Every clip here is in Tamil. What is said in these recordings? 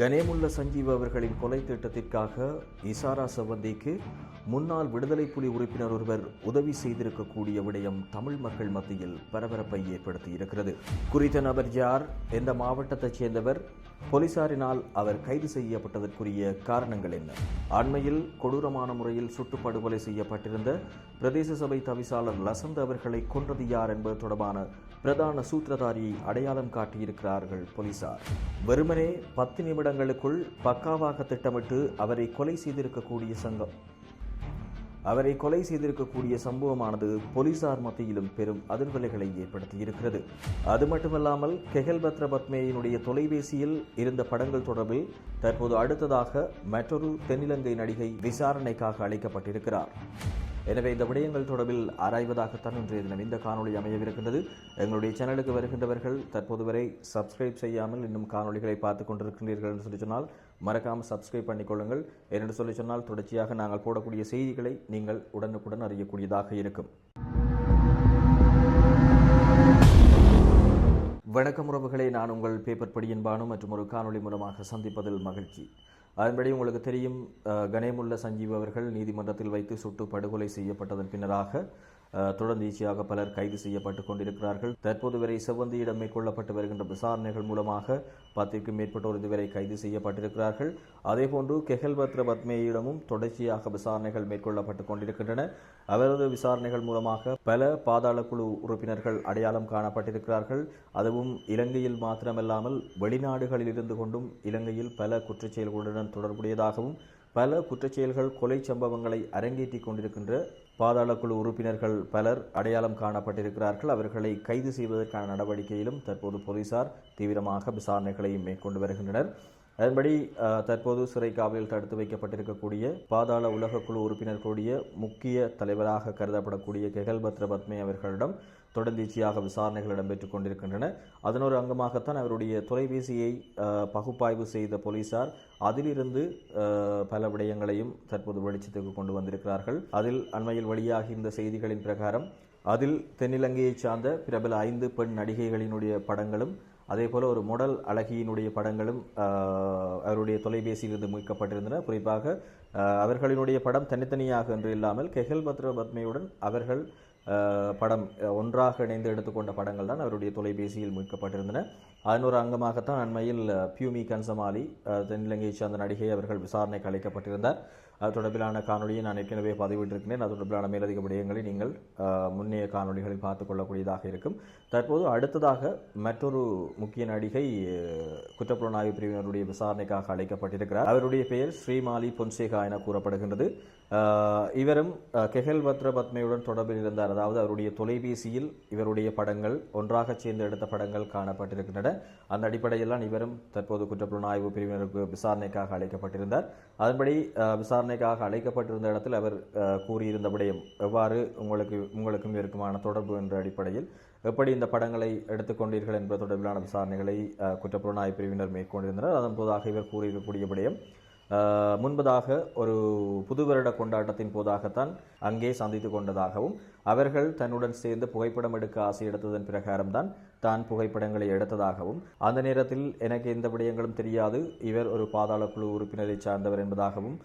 கனேமுல்ல சஞ்சீவ் அவர்களின் கொலை திட்டத்திற்காக இசாரா சவந்திக்கு முன்னாள் விடுதலை புலி உறுப்பினர் ஒருவர் உதவி செய்திருக்கக்கூடிய விடயம் தமிழ் மக்கள் மத்தியில் பரபரப்பை ஏற்படுத்தி இருக்கிறது. குறித்த நபர் யார்? எந்த மாவட்டத்தைச் சேர்ந்தவர்? போலீசாரினால் அவர் கைது செய்யப்பட்டதற்குரிய காரணங்கள் என்ன? அண்மையில் கொடூரமான முறையில் சுட்டுப்படுகொலை செய்யப்பட்டிருந்த பிரதேச சபை தவிசாளர் லசந்த் அவர்களை கொன்றது யார் என்பது தொடர்பான பிரதான சூத்திரதாரியை அடையாளம் காட்டியிருக்கிறார்கள் போலீசார். வெறுமனே பத்து நிமிடங்களுக்குள் பக்காவாக திட்டமிட்டு அவரை கொலை செய்திருக்கக்கூடிய சங்கம். அவரை கொலை செய்திருக்கக்கூடிய சம்பவமானது போலீசார் மத்தியிலும் பெரும் அதிர்வலைகளை ஏற்படுத்தியிருக்கிறது. அது மட்டுமல்லாமல் கெகல் பத்ர பத்மேயினுடைய தொலைபேசியில் இருந்த படங்கள் தொடர்பில் தற்போது அடுத்ததாக மற்றொரு தென்னிலங்கை நடிகை விசாரணைக்காக அழைக்கப்பட்டிருக்கிறார். எனவே இந்த விடயங்கள் தொடர்பில் ஆராய்வதாகத்தான் இன்றைய தினம் இந்த காணொலி அமையவிருக்கின்றது. எங்களுடைய சேனலுக்கு வருகின்றவர்கள் தற்போது வரை சப்ஸ்கிரைப் செய்யாமல் இன்னும் காணொளிகளை பார்த்து கொண்டிருக்கின்றீர்கள் என்று சொல்லி சொன்னால் மறக்காமல் சப்ஸ்கிரைப் பண்ணிக்கொள்ளுங்கள் என்று சொல்லி சொன்னால் தொடர்ச்சியாக நாங்கள் போடக்கூடிய செய்திகளை நீங்கள் உடனுக்குடன் அறியக்கூடியதாக இருக்கும். வணக்கம் உறவுகளை. நான் உங்கள் பேப்பர் படியின் பானு மற்றும் ஒரு காணொலி மூலமாக சந்திப்பதில் மகிழ்ச்சி. அதன்படி உங்களுக்கு தெரியும் கனேமுல்ல சஞ்சீவ் அவர்கள் நீதிமன்றத்தில் வைத்து சுட்டு படுகொலை செய்யப்பட்டதன் பின்னராக தொடர்ந்து ஈச்சியாக பலர் கைது செய்யப்பட்டுக் கொண்டிருக்கிறார்கள். தற்போது வரை செவ்வந்தியிடம் மேற்கொள்ளப்பட்டு வருகின்ற விசாரணைகள் மூலமாக பத்திற்கும் மேற்பட்டோர் இதுவரை கைது செய்யப்பட்டிருக்கிறார்கள். அதேபோன்று கெஹல்பத்ர பத்மேயிடமும் தொடர்ச்சியாக விசாரணைகள் மேற்கொள்ளப்பட்டு கொண்டிருக்கின்றன. அவரது விசாரணைகள் மூலமாக பல பாதாள குழு உறுப்பினர்கள் அடையாளம் காணப்பட்டிருக்கிறார்கள். அதுவும் இலங்கையில் மாத்திரமல்லாமல் வெளிநாடுகளில் இருந்து கொண்டும் இலங்கையில் பல குற்றச்செயல்களுடன் தொடர்புடையதாகவும் பல குற்றச்செயல்கள் கொலை சம்பவங்களை அரங்கேற்றிக் கொண்டிருக்கின்ற பாதாள குழு உறுப்பினர்கள் பலர் அடையாளம் காணப்பட்டிருக்கிறார்கள். அவர்களை கைது செய்வதற்கான நடவடிக்கையிலும் தற்போது போலீசார் தீவிரமாக விசாரணைகளை மேற்கொண்டு வருகின்றனர். அதன்படி தற்போது சிறை காவலில் தடுத்து வைக்கப்பட்டிருக்கக்கூடிய பாதாள உலகக்குழு உறுப்பினர்களுடைய முக்கிய தலைவராக கருதப்படக்கூடிய கெகல் பத்ர பத்மே அவர்களிடம் தொடர்ந்தீச்சியாக விசாரணைகள் இடம்பெற்றுக் கொண்டிருக்கின்றன. அதனொரு அங்கமாகத்தான் அவருடைய தொலைபேசியை பகுப்பாய்வு செய்த போலீசார் அதிலிருந்து பல விடயங்களையும் தற்போது வெளிச்சத்துக்கு கொண்டு வந்திருக்கிறார்கள். அதில் அண்மையில் வெளியாகி இந்த செய்திகளின் பிரகாரம் அதில் தென்னிலங்கையைச் சார்ந்த பிரபல ஐந்து பெண் நடிகைகளினுடைய படங்களும் அதே போல ஒரு முடல் அழகியினுடைய படங்களும் அவருடைய தொலைபேசியிலிருந்து மீட்கப்பட்டிருந்தன. குறிப்பாக அவர்களினுடைய படம் தனித்தனியாக என்று இல்லாமல் கெஹல் பத்ர பத்மையுடன் அவர்கள் படம் ஒன்றாக இணைந்து எடுத்துக்கொண்ட படங்கள் தான் அவருடைய தொலைபேசியில் மீட்கப்பட்டிருந்தன. அதன் ஒரு அங்கமாகத்தான் அண்மையில் பியூமி கன்சமாலி தென்னிலங்கையைச் சார்ந்த நடிகை அவர்கள் விசாரணைக்கு அழைக்கப்பட்டிருந்தார் அது தொடர்பிலான காணொலியை நான் ஏற்கனவே பதிவிட்டிருக்கிறேன். அது தொடர்பிலான மேலதிக விடயங்களை நீங்கள் முன்னைய காணொலிகளில் பார்த்து கொள்ளக்கூடியதாக இருக்கும். தற்போது அடுத்ததாக மற்றொரு முக்கிய நடிகை குற்றப்புலனாய்வு பிரிவினருடைய விசாரணைக்காக அழைக்கப்பட்டிருக்கிறார். அவருடைய பெயர் ஸ்ரீமாலி பொன்சேகா என கூறப்படுகின்றது. இவரும் அஹ், கெஹல் பத்ர பத்மையுடன் தொடர்பில் இருந்தார். அதாவது அவருடைய தொலைபேசியில் இவருடைய படங்கள் ஒன்றாக சேர்ந்து எடுத்த படங்கள் காணப்பட்டிருக்கின்றன. அந்த அடிப்படையில் இவரும் தற்போது குற்றப்புலனாய்வு பிரிவினருக்கு விசாரணைக்காக அழைக்கப்பட்டிருந்தார். அதன்படி விசாரணைக்காக அழைக்கப்பட்டிருந்த இடத்தில் அவர் அஹ், கூறியிருந்த விடயம் எவ்வாறு உங்களுக்கு உங்களுக்கும் இருக்குமான தொடர்பு என்ற அடிப்படையில் எப்படி இந்த படங்களை எடுத்துக்கொண்டீர்கள் என்பது தொடர்பிலான விசாரணைகளை அஹ், குற்றப்புலனாய்வு பிரிவினர் மேற்கொண்டிருந்தனர். அதன் போதாக இவர் கூறியிருக்கக்கூடிய விடயம் முன்பதாக ஒரு புது வருட கொண்டாட்டத்தின் போதாகத்தான் அங்கே சந்தித்து கொண்டதாகவும் அவர்கள் தன்னுடன் சேர்ந்து புகைப்படம் எடுக்க ஆசை எடுத்ததன் பிரகாரம்தான் தான் புகைப்படங்களை எடுத்ததாகவும் அந்த நேரத்தில் எனக்கு எந்த விடயங்களும் தெரியாது. இவர் ஒரு பாதாள குழு உறுப்பினரை சார்ந்தவர் என்பதாகவும்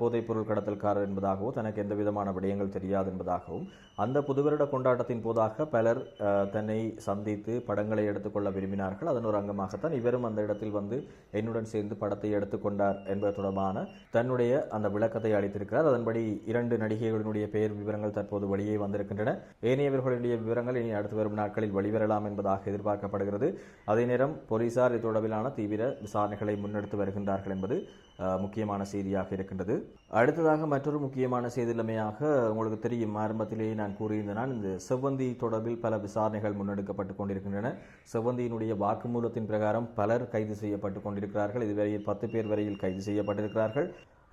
போதைப்பொருள் கடத்தல்காரர் என்பதாகவும் தனக்கு எந்த விதமான விடயங்கள் தெரியாது என்பதாகவும் அந்த புதுவருட கொண்டாட்டத்தின் போதாக பலர் தன்னை சந்தித்து படங்களை எடுத்துக்கொள்ள விரும்பினார்கள். அதன் ஒரு அங்கமாகத்தான் இவரும் அந்த இடத்தில் வந்து என்னுடன் சேர்ந்து படத்தை எடுத்துக்கொண்டார் என்பது தொடர்பான தன்னுடைய அந்த விளக்கத்தை அளித்திருக்கிறார். அதன்படி இரண்டு நடிகைகளினுடைய பெயர் விவரங்கள் தற்போது வெளியே வந்திருக்கின்றன. ஏனையவர்களுடைய விவரங்கள் இனி அடுத்து வரும் நாட்களில் வெளிவரலாம் என்பதாக எதிர்பார்க்கப்படுகிறது. அதே நேரம் போலீசார் இது தொடர்பிலான தீவிர விசாரணைகளை முன்னெடுத்து வருகின்றார்கள் என்பது முக்கியமான செய்தியாக இருக்கின்றது. அடுத்ததாக மற்றொரு முக்கியமான செய்தியிலமையாக உங்களுக்கு தெரியும். ஆரம்பத்திலேயே நான் கூறியிருந்தனால் இந்த செவ்வந்தி தொடர்பில் பல விசாரணைகள் முன்னெடுக்கப்பட்டு கொண்டிருக்கின்றன. செவ்வந்தியினுடைய வாக்குமூலத்தின் பிரகாரம் பலர் கைது செய்யப்பட்டு கொண்டிருக்கிறார்கள். இதுவரையில் பத்து பேர் வரையில் கைது செய்யப்பட்டிருக்கிறார்கள்.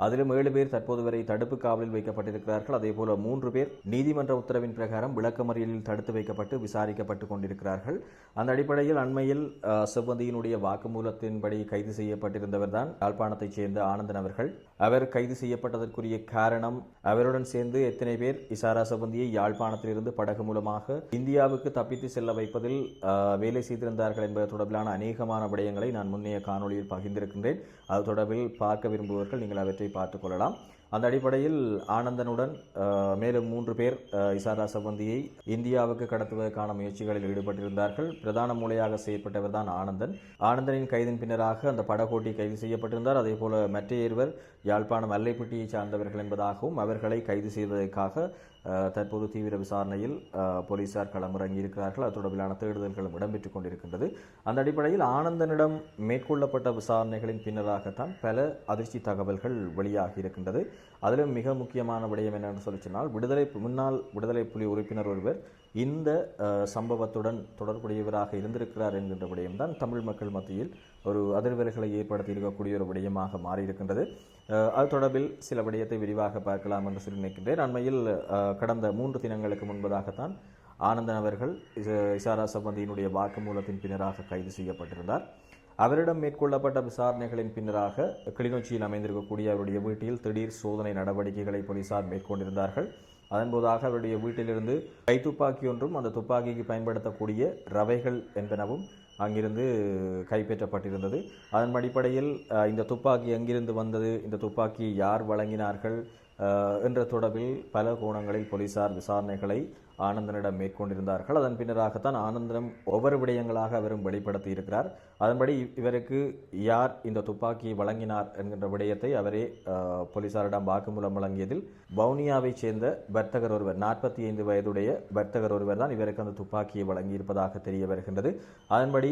அதிலும் ஏழு பேர் தற்போது வரை தடுப்பு காவலில் வைக்கப்பட்டிருக்கிறார்கள். அதேபோல மூன்று பேர் நீதிமன்ற உத்தரவின் பிரகாரம் விளக்கமறியலில் தடுத்து வைக்கப்பட்டு விசாரிக்கப்பட்டு கொண்டிருக்கிறார்கள். அந்த அடிப்படையில் அண்மையில் செவ்வந்தியினுடைய வாக்குமூலத்தின்படி கைது செய்யப்பட்டிருந்தவர் தான் யாழ்ப்பாணத்தைச் சேர்ந்த ஆனந்தன் அவர்கள். அவர் கைது செய்யப்பட்டதற்குரிய காரணம் அவருடன் சேர்ந்து எத்தனை பேர் இசாரா செவ்வந்தியை யாழ்ப்பாணத்திலிருந்து படகு மூலமாக இந்தியாவுக்கு தப்பித்து செல்ல வைப்பதில் வேலை செய்திருந்தார்கள் என்பது தொடர்பிலான அநேகமான விடயங்களை நான் முன்னைய காணொளியில் பகிர்ந்திருக்கின்றேன். அது தொடர்பில் பார்க்க விரும்புபவர்கள் நீங்கள் அவற்றை பார்த்துக் கொள்ளலாம். அந்த அடிப்படையில் ஆனந்தனுடன் மேலும் மூன்று பேர் இசாரா சம்பந்தியை இந்தியாவுக்கு கடத்துவதற்கான முயற்சிகளில் ஈடுபட்டிருந்தார்கள். பிரதான மூலையாக செய்யப்பட்டவர் தான் ஆனந்தன். ஆனந்தனின் கைதின் பின்னராக அந்த படகோட்டி கைது செய்யப்பட்டிருந்தார். அதே போல மற்ற இருவர் யாழ்ப்பாணம் அல்லைப்பட்டியை சார்ந்தவர்கள் என்பதாகவும் அவர்களை கைது செய்வதற்காக தற்போது தீவிர விசாரணையில் போலீசார் களமிறங்கியிருக்கிறார்கள். அது தொடர்பிலான தேடுதல்களும் இடம்பெற்றுக் கொண்டிருக்கின்றது. அந்த அடிப்படையில் ஆனந்தனிடம் மேற்கொள்ளப்பட்ட விசாரணைகளின் பின்னராகத்தான் பல அதிர்ச்சி தகவல்கள் வெளியாகி இருக்கின்றது அதிலும் மிக முக்கியமான விடயம் என்னென்னு சொல்லி சொன்னால் விடுதலை முன்னாள் விடுதலை புலி உறுப்பினர் ஒருவர் இந்த சம்பவத்துடன் தொடர்புடையவராக இருந்திருக்கிறார் என்கின்ற விடயம்தான் தமிழ் மக்கள் மத்தியில் ஒரு அதிர்வலைகளை ஏற்படுத்தி இருக்கக்கூடிய ஒரு விடயமாக மாறியிருக்கின்றது. அது தொடர்பில் சில விடயத்தை விரிவாக பார்க்கலாம் என்று சொல்லி நினைக்கின்றேன். அண்மையில் கடந்த மூன்று தினங்களுக்கு முன்பதாகத்தான் ஆனந்தன் அவர்கள் இசாரா சம்பந்தியினுடைய வாக்குமூலத்தின் பின்னராக கைது செய்யப்பட்டிருந்தார். அவரிடம் மேற்கொள்ளப்பட்ட விசாரணைகளின் பின்னராக கிளிநொச்சியில் அமைந்திருக்கக்கூடிய அவருடைய வீட்டில் திடீர் சோதனை நடவடிக்கைகளை போலீசார் மேற்கொண்டிருந்தார்கள். அதன்போதாக அவருடைய வீட்டிலிருந்து கைத்துப்பாக்கி ஒன்றும் அந்த துப்பாக்கிக்கு பயன்படுத்தக்கூடிய ரவைகள் என்பனவும் அங்கிருந்து கைப்பற்றப்பட்டிருந்தது. அதன் அடிப்படையில் இந்த துப்பாக்கி எங்கிருந்து வந்தது இந்த துப்பாக்கியை யார் வழங்கினார்கள் என்ற தொடர்பில் பல கோணங்களில் போலீசார் விசாரணைகளை ஆனந்தனிடம் மேற்கொண்டிருந்தார்கள். அதன் பின்னராகத்தான் ஆனந்தனம் ஒவ்வொரு விடயங்களாக அவரும் வெளிப்படுத்தி இருக்கிறார். அதன்படி இவருக்கு யார் இந்த துப்பாக்கியை வழங்கினார் என்கின்ற விடயத்தை அவரே போலீசாரிடம் வாக்குமூலம் வழங்கியதில் வவுனியாவைச் சேர்ந்த வர்த்தகர் ஒருவர் நாற்பத்தி ஐந்து வயதுடைய வர்த்தகர் ஒருவர் தான் இவருக்கு அந்த துப்பாக்கியை வழங்கியிருப்பதாக தெரிய வருகின்றது. அதன்படி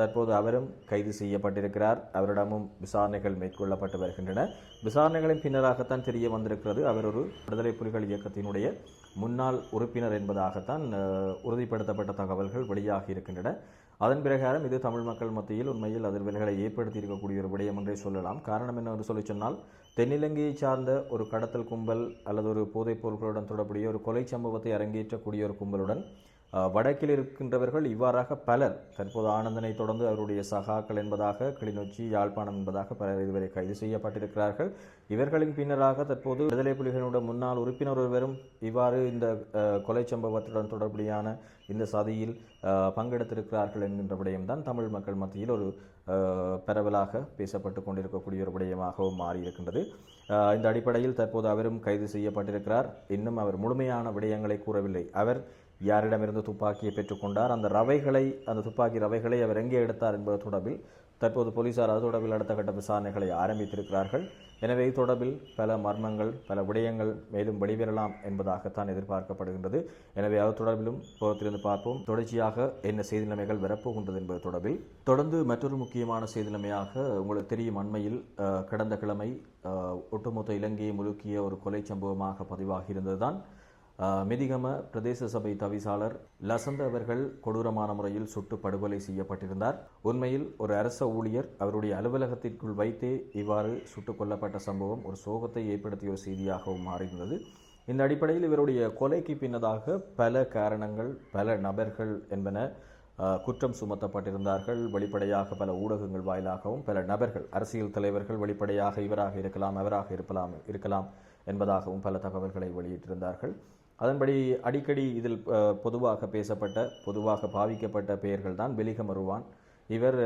தற்போது அவரும் கைது செய்யப்பட்டிருக்கிறார். அவரிடமும் விசாரணைகள் மேற்கொள்ளப்பட்டு வருகின்றன. விசாரணைகளின் பின்னராகத்தான் தெரிய வந்திருக்கிறது. அவர் ஒரு விடுதலை புலிகள் இயக்கத்தினுடைய முன்னாள் உறுப்பினர் என்பதாகத்தான் உறுதிப்படுத்தப்பட்ட தகவல்கள் வெளியாகி இருக்கின்றன. அதன் பிரகாரம் இது தமிழ் மக்கள் மத்தியில் உண்மையில் அதிர்வலைகளை ஏற்படுத்தி இருக்கக்கூடிய ஒரு விடயம் என்றே சொல்லலாம். காரணம் என்னவென்று சொல்லி சொன்னால் தென்னிலங்கையை சார்ந்த ஒரு கடத்தல் கும்பல் அல்லது ஒரு போதைப் பொருட்களுடன் தொடர்புடைய ஒரு கொலை சம்பவத்தை அரங்கேற்றக்கூடிய ஒரு கும்பலுடன் வடக்கில் இருக்கின்றவர்கள் இவ்வாறாக பலர் தற்போது ஆனந்தனை தொடர்ந்து அவருடைய சகாக்கள் என்பதாக கிளிநொச்சி யாழ்ப்பாணம் என்பதாக பலர் இதுவரை கைது செய்யப்பட்டிருக்கிறார்கள். இவர்களின் பின்னராக தற்போது விடுதலை புலிகளுடைய முன்னாள் உறுப்பினர் ஒருவரும் இவ்வாறு இந்த கொலை சம்பவத்துடன் தொடர்புடையான இந்த சதியில் பங்கெடுத்திருக்கிறார்கள் என்கின்ற விடயம்தான் தமிழ் மக்கள் மத்தியில் ஒரு பரவலாக பேசப்பட்டு கொண்டிருக்கக்கூடிய ஒரு விடயமாகவும் மாறியிருக்கின்றது. இந்த அடிப்படையில் தற்போது அவரும் கைது செய்யப்பட்டிருக்கிறார். இன்னும் அவர் முழுமையான விடயங்களை கூறவில்லை. அவர் யாரிடமிருந்து துப்பாக்கியை பெற்றுக்கொண்டார்? அந்த ரவைகளை அந்த துப்பாக்கி ரவைகளை அவர் எங்கே எடுத்தார் என்பது தொடர்பில் தற்போது போலீசார் அது தொடர்பில் அடுத்த கட்ட விசாரணைகளை ஆரம்பித்திருக்கிறார்கள். எனவே இது தொடர்பில் பல மர்மங்கள் பல விடயங்கள் மேலும் வெளிவரலாம் என்பதாகத்தான் எதிர்பார்க்கப்படுகின்றது. எனவே அது தொடர்பிலும் பொறுத்திருந்து பார்ப்போம். தொடர்ச்சியாக என்ன செய்தி நிலைமைகள் வரப்போகின்றது என்பது தொடர்பில். தொடர்ந்து மற்றொரு முக்கியமான செய்தி நிலைமையாக உங்களுக்கு தெரியும். அண்மையில் கடந்த கிழமை ஒட்டுமொத்த இலங்கையை முழுக்கிய ஒரு கொலை சம்பவமாக பதிவாகியிருந்ததுதான். மிதிகம பிரதேச சபை தவிசாளர் லசந்த அவர்கள் கொடூரமான முறையில் சுட்டு படுகொலை செய்யப்பட்டிருந்தார். உண்மையில் ஒரு அரச ஊழியர் அவருடைய அலுவலகத்திற்குள் வைத்தே இவ்வாறு சுட்டுக் கொல்லப்பட்ட சம்பவம் ஒரு சோகத்தை ஏற்படுத்திய ஒரு செய்தியாகவும் மாறியிருந்தது. இந்த அடிப்படையில் இவருடைய கொலைக்கு பின்னதாக பல காரணங்கள் பல நபர்கள் என்பன குற்றம் சுமத்தப்பட்டிருந்தார்கள். வெளிப்படையாக பல ஊடகங்கள் வாயிலாகவும் பல நபர்கள் அரசியல் தலைவர்கள் வெளிப்படையாக இவராக இருக்கலாம் அவராக இருக்கலாம் இருக்கலாம் என்பதாகவும் பல தகவல்களை வெளியிட்டிருந்தார்கள். அதன்படி அடிக்கடி இதில் பொதுவாக பேசப்பட்ட பொதுவாக பாவிக்கப்பட்ட பெயர்கள் தான் பெலிகமருவான் இவர்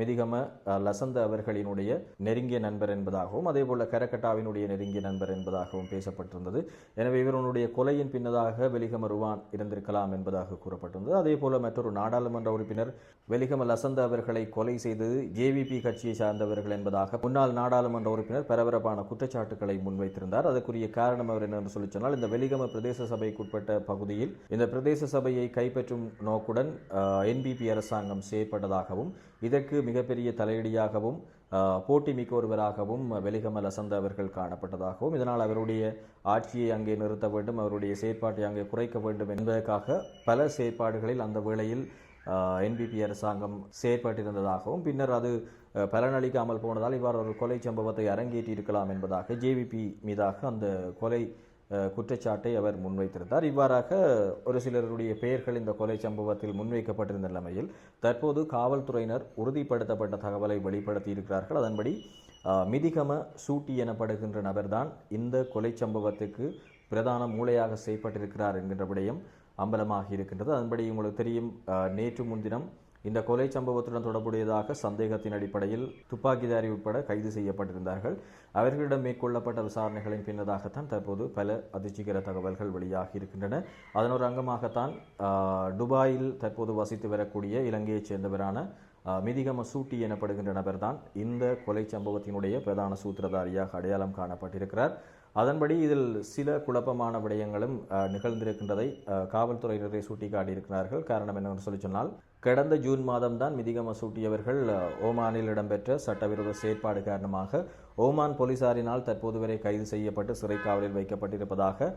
மிதிகம லசந்த அவர்களினுடைய நெருங்கிய நண்பர் என்பதாகவும் அதேபோல கரகட்டாவினுடைய நெருங்கிய நண்பர் என்பதாகவும் பேசப்பட்டிருந்தது. எனவே இவருடைய கொலையின் பின்னதாக வெலிகம ருவான் இருந்திருக்கலாம் என்பதாக கூறப்பட்டிருந்தது. அதே போல மற்றொரு நாடாளுமன்ற உறுப்பினர் வெலிகம லசந்த அவர்களை கொலை செய்தது ஜேவிபி கட்சியை சார்ந்தவர்கள் என்பதாக முன்னாள் நாடாளுமன்ற உறுப்பினர் பரபரப்பான குற்றச்சாட்டுக்களை முன்வைத்திருந்தார். அதற்குரிய காரணம் அவர் என்னென்று சொல்லி சொன்னால் இந்த வெலிகம பிரதேச சபைக்குட்பட்ட பகுதியில் இந்த பிரதேச சபையை கைப்பற்றும் நோக்குடன் என்பிபி அரசாங்கம் கொண்டதாகவும் இதற்கு மிகப்பெரிய தலையடியாகவும் போட்டி மிக்க ஒருவராகவும் வெலிகம அசந்த அவர்கள் காணப்பட்டதாகவும் இதனால் அவருடைய ஆட்சியை அங்கே நிறுத்த வேண்டும் அவருடைய செயற்பாட்டை அங்கே குறைக்க வேண்டும் என்பதற்காக பல செயற்பாடுகளில் அந்த வேளையில் என்பிபி அரசாங்கம் செயற்பட்டிருந்ததாகவும் பின்னர் அது பலனளிக்காமல் போனதால் இவ்வாறு ஒரு கொலை சம்பவத்தை அரங்கேற்றியிருக்கலாம் என்பதாக ஜேவிபி மீதாக அந்த கொலை குற்றச்சாட்டை அவர் முன்வைத்திருந்தார். இவ்வாறாக ஒரு சிலருடைய பெயர்கள் இந்த கொலை சம்பவத்தில் முன்வைக்கப்பட்டிருந்த நிலைமையில் தற்போது காவல்துறையினர் உறுதிப்படுத்தப்பட்ட தகவலை வெளிப்படுத்தி இருக்கிறார்கள். அதன்படி மிதிகம சூட்டி எனப்படுகின்ற நபர்தான் இந்த கொலை சம்பவத்துக்கு பிரதான மூளையாக செய்யப்பட்டிருக்கிறார் என்கின்ற விடயம் அம்பலமாகி இருக்கின்றது. அதன்படி உங்களுக்கு தெரியும் நேற்று முன்தினம் இந்த கொலை சம்பவத்துடன் தொடர்புடையதாக சந்தேகத்தின் அடிப்படையில் துப்பாக்கிதாரி உட்பட கைது செய்யப்பட்டிருந்தார்கள். அவர்களிடம் மேற்கொள்ளப்பட்ட விசாரணைகளின் பின்னதாகத்தான் தற்போது பல அதிர்ச்சிகர தகவல்கள் வெளியாகி இருக்கின்றன. அதன் ஒரு அங்கமாகத்தான் துபாயில் தற்போது வசித்து வரக்கூடிய இலங்கையைச் சேர்ந்தவரான மிதிக மிதிகம சூட்டி எனப்படுகின்ற நபர்தான் இந்த கொலை சம்பவத்தினுடைய பிரதான சூத்திரதாரியாக அடையாளம் காணப்பட்டிருக்கிறார். அதன்படி இதில் சில குழப்பமான விடயங்களும் நிகழ்ந்திருக்கின்றதை காவல்துறையினரை சுட்டிக்காட்டியிருக்கிறார்கள். காரணம் என்னவென்று சொல்லி சொன்னால் கடந்த ஜூன் மாதம்தான் மிதிகம சூட்டியவர்கள் ஓமானில் இடம்பெற்ற சட்டவிரோத செயற்பாடு காரணமாக ஓமான் போலீசாரினால் தற்போது வரை கைது செய்யப்பட்டு சிறைக்காவலில் வைக்கப்பட்டிருப்பதாக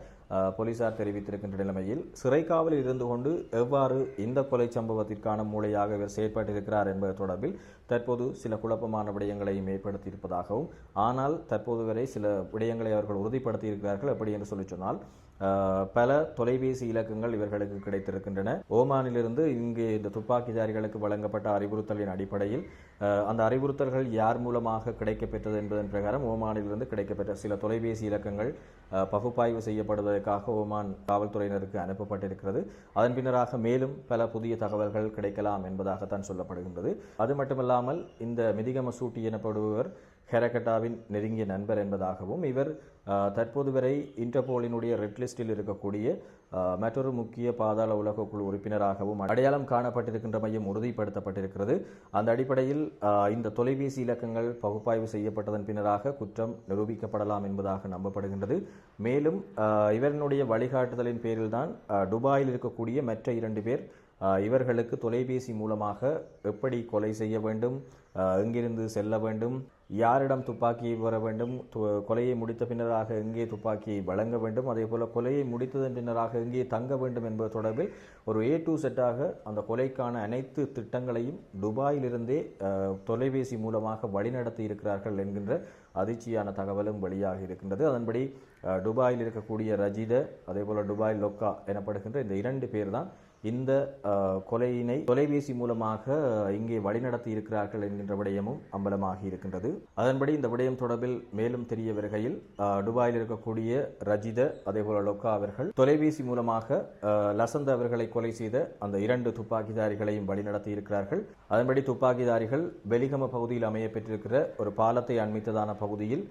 போலீசார் தெரிவித்திருக்கின்ற நிலைமையில் சிறைக்காவலில் இருந்து கொண்டு எவ்வாறு இந்த கொலை சம்பவத்திற்கான மூளையாக இவர் செயற்பட்டிருக்கிறார் என்பது தொடர்பில் தற்போது சில குழப்பமான விடயங்களையும் ஏற்படுத்தியிருப்பதாகவும் ஆனால் தற்போது வரை சில விடயங்களை அவர்கள் உறுதிப்படுத்தியிருக்கிறார்கள் எப்படி என்று சொல்லி சொன்னால் பல தொலைபேசி இலக்கங்கள் இவர்களுக்கு கிடைத்திருக்கின்றன. ஓமானிலிருந்து இங்கே இந்த துப்பாக்கிதாரிகளுக்கு வழங்கப்பட்ட அறிவுறுத்தலின் அடிப்படையில் அந்த அறிவுறுத்தல்கள் யார் மூலமாக கிடைக்கப்பெற்றது என்பதன் பிரகாரம் ஓமானிலிருந்து கிடைக்கப்பெற்ற சில தொலைபேசி இலக்கங்கள் பகுப்பாய்வு செய்யப்படுவதற்காக ஓமான் காவல்துறையினருக்கு அனுப்பப்பட்டிருக்கிறது. அதன் பின்னராக மேலும் பல புதிய தகவல்கள் கிடைக்கலாம் என்பதாகத்தான் சொல்லப்படுகின்றது. அது மட்டுமல்லாமல் இந்த மிதிகம சூட்டி எனப்படுபவர் ஹெரகட்டாவின் நெருங்கிய நண்பர் என்பதாகவும் இவர் தற்போது வரை இன்டர்போலினுடைய ரெட் லிஸ்டில் இருக்கக்கூடிய மற்றொரு முக்கிய பாதாள உலக குழு உறுப்பினராகவும் அடையாளம் காணப்பட்டிருக்கின்ற மையம் உறுதிப்படுத்தப்பட்டிருக்கிறது. அந்த அடிப்படையில் இந்த தொலைபேசி இலக்கங்கள் பகுப்பாய்வு செய்யப்பட்டதன் பின்னராக குற்றம் நிரூபிக்கப்படலாம் என்பதாக நம்பப்படுகின்றது. மேலும் இவரினுடைய வழிகாட்டுதலின் பேரில்தான் தான் துபாயில் இருக்கக்கூடிய மற்ற இரண்டு பேர் இவர்களுக்கு தொலைபேசி மூலமாக எப்படி கொலை செய்ய வேண்டும் எங்கிருந்து செல்ல வேண்டும் யாரிடம் துப்பாக்கியை பெற வேண்டும்? து- கொலையை முடித்த பின்னராக எங்கே துப்பாக்கியை வழங்க வேண்டும்? அதே போல் கொலையை முடித்ததன் பின்னராக எங்கே தங்க வேண்டும் என்பது தொடர்பில் ஒரு ஏ டு செட்டாக அந்த கொலைக்கான அனைத்து திட்டங்களையும் துபாயிலிருந்தே தொலைபேசி மூலமாக வழிநடத்தி இருக்கிறார்கள் என்கின்ற அதிர்ச்சியான தகவலும் வெளியாக இருக்கின்றது. அதன்படி துபாயில் இருக்கக்கூடிய ரஜித அதே போல் துபாய் லொக்கா எனப்படுகின்ற இந்த இரண்டு பேர் தான் இந்த கொலையினை தொலைபேசி மூலமாக இங்கே வழிநடத்தி இருக்கிறார்கள் என்கின்ற விடயமும் அம்பலமாகி இருக்கின்றது. அதன்படி இந்த விடயம் தொடர்பில் மேலும் தெரிய வருகையில் ஆஹ், துபாயில் இருக்கக்கூடிய ரஜித அதே போல லொக்கா அவர்கள் தொலைபேசி மூலமாக ஆஹ், லசந்த் அவர்களை கொலை செய்த அந்த இரண்டு துப்பாக்கிதாரிகளையும் வழிநடத்தி இருக்கிறார்கள். அதன்படி துப்பாக்கிதாரிகள் வெலிகம பகுதியில் அமைய பெற்றிருக்கிற ஒரு பாலத்தை அண்மித்ததான பகுதியில்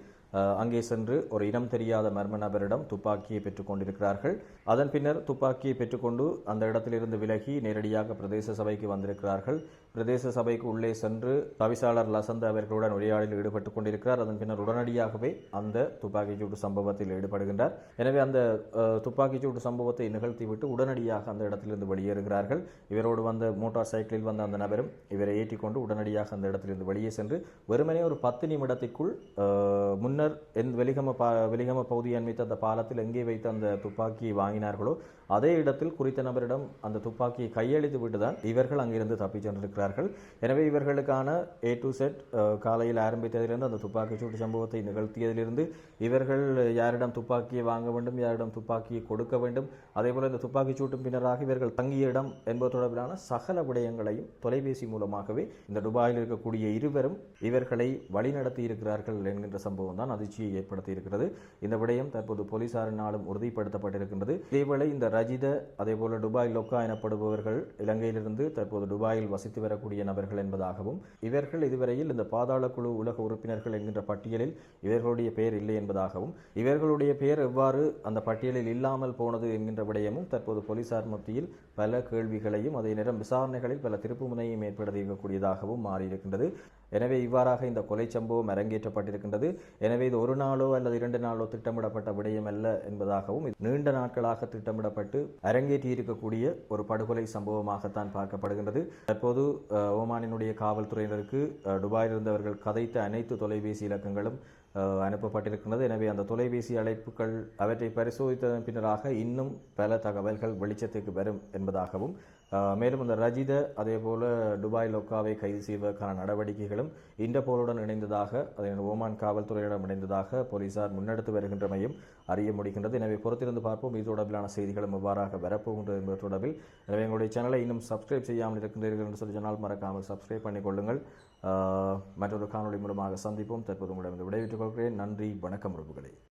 அங்கே சென்று ஒரு இனம் தெரியாத மர்ம நபரிடம் துப்பாக்கியை பெற்றுக் கொண்டிருக்கிறார்கள். அதன் பின்னர் துப்பாக்கியை பெற்றுக்கொண்டு அந்த இடத்திலிருந்து விலகி நேரடியாக பிரதேச சபைக்கு வந்திருக்கிறார்கள். பிரதேச சபைக்கு உள்ளே சென்று தவிசாளர் லசந்த அவர்களுடன் உரையாடலில் ஈடுபட்டுக் கொண்டிருக்கிறார். அதன் பின்னர் உடனடியாகவே அந்த துப்பாக்கிச்சூடு சம்பவத்தில் ஈடுபடுகின்றார். எனவே அந்த துப்பாக்கிச்சூடு சம்பவத்தை நிகழ்த்திவிட்டு உடனடியாக அந்த இடத்திலிருந்து வெளியேறுகிறார்கள். இவரோடு வந்த மோட்டார் சைக்கிளில் வந்த அந்த நபரும் இவரை ஏற்றிக்கொண்டு உடனடியாக அந்த இடத்திலிருந்து வெளியே சென்று வெறுமனே ஒரு பத்து நிமிடத்திற்குள் முன்னர் என் வெளிகம பா வெளிகம பகுதியை அண்மித்த அந்த பாலத்தில் எங்கே வைத்து அந்த துப்பாக்கியை வாங்கினார்களோ அதே இடத்தில் குறித்த நபரிடம் அந்த துப்பாக்கியை கையளித்து விட்டுதான் இவர்கள் அங்கிருந்து தப்பிச் சென்றிருக்கிறார்கள். எனவே இவர்களுக்கான ஏ டு செட் காலையில் ஆரம்பித்ததிலிருந்து அந்த துப்பாக்கி சூட்டு சம்பவத்தை நிகழ்த்தியதிலிருந்து இவர்கள் யாரிடம் துப்பாக்கியை வாங்க வேண்டும் யாரிடம் துப்பாக்கியை கொடுக்க வேண்டும் அதேபோல இந்த துப்பாக்கி சூட்டும் பின்னராக இவர்கள் தங்கிய இடம் என்பது தொடர்பிலான சகல விடயங்களையும் தொலைபேசி மூலமாகவே இந்த துபாயில் இருக்கக்கூடிய இருவரும் இவர்களை வழிநடத்தி இருக்கிறார்கள் என்கின்ற சம்பவம் தான் அதிர்ச்சியை ஏற்படுத்தி இருக்கிறது இந்த விடயம் தற்போது போலீசாரினாலும் உறுதிப்படுத்தப்பட்டிருக்கின்றது. இதேவேளை இந்த ரஜித அதேபோல துபாய் லொக்கா எனப்படுபவர்கள் இலங்கையிலிருந்து தற்போது துபாயில் வசித்து வரக்கூடிய நபர்கள் என்பதாகவும் இவர்கள் இதுவரையில் இந்த பாதாள குழு உலக உறுப்பினர்கள் என்கின்ற பட்டியலில் இவர்களுடைய பெயர் இல்லை என்பதாகவும் இவர்களுடைய பெயர் எவ்வாறு அந்த பட்டியலில் இல்லாமல் போனது என்கின்ற விடயமும் தற்போது போலீசார் மத்தியில் பல கேள்விகளையும் அதே நேரம் விசாரணைகளில் பல திருப்புமுனையும் ஏற்படுத்தியிருக்கக்கூடியதாகவும் மாறியிருக்கின்றது. எனவே இவ்வாறாக இந்த கொலை சம்பவம் அரங்கேற்றப்பட்டிருக்கின்றது. எனவே இது ஒரு நாளோ அல்லது இரண்டு நாளோ திட்டமிடப்பட்ட விடயம் அல்ல என்பதாகவும் நீண்ட நாட்களாக திட்டமிடப்பட்டு அரங்கேற்றி இருக்கக்கூடிய ஒரு படுகொலை சம்பவமாகத்தான் பார்க்கப்படுகின்றது. தற்போது ஓமானினுடைய காவல்துறையினருக்கு துபாயில் இருந்தவர்கள் கதைத்த அனைத்து தொலைபேசி இலக்கங்களும் அனுப்பப்பட்டிருக்கின்றது. எனவே அந்த தொலைபேசி அழைப்புகள் அவற்றை பரிசோதித்ததன் பின்னராக இன்னும் பல தகவல்கள் வெளிச்சத்துக்கு வரும் என்பதாகவும் மேலும் அந்த ரஜித அதேபோல துபாய் லொக்காவை கைது செய்வதற்கான நடவடிக்கைகளும் இண்டபோலுடன் இணைந்ததாக அதே ஓமான் காவல்துறையிடம் இணைந்ததாக போலீசார் முன்னெடுத்து வருகின்றமையும் அறிய முடிகின்றது. எனவே பொறுத்திருந்து பார்ப்போம். இது தொடர்பிலான செய்திகளும் எவ்வாறாக வரப்போகின்றது என்பது தொடர்பில். எனவே எங்களுடைய சேனலை இன்னும் சப்ஸ்கிரைப் செய்யாமல் இருக்கின்றீர்கள் என்று சொல்லி சொன்னால் மறக்காமல் சப்ஸ்கிரைப் பண்ணிக்கொள்ளுங்கள் மற்றொரு காணொலி மூலமாக சந்திப்போம். தற்போது உங்களிடம் விடைபெற்றுக் கொள்கிறேன். நன்றி வணக்கம் உறவுகளே.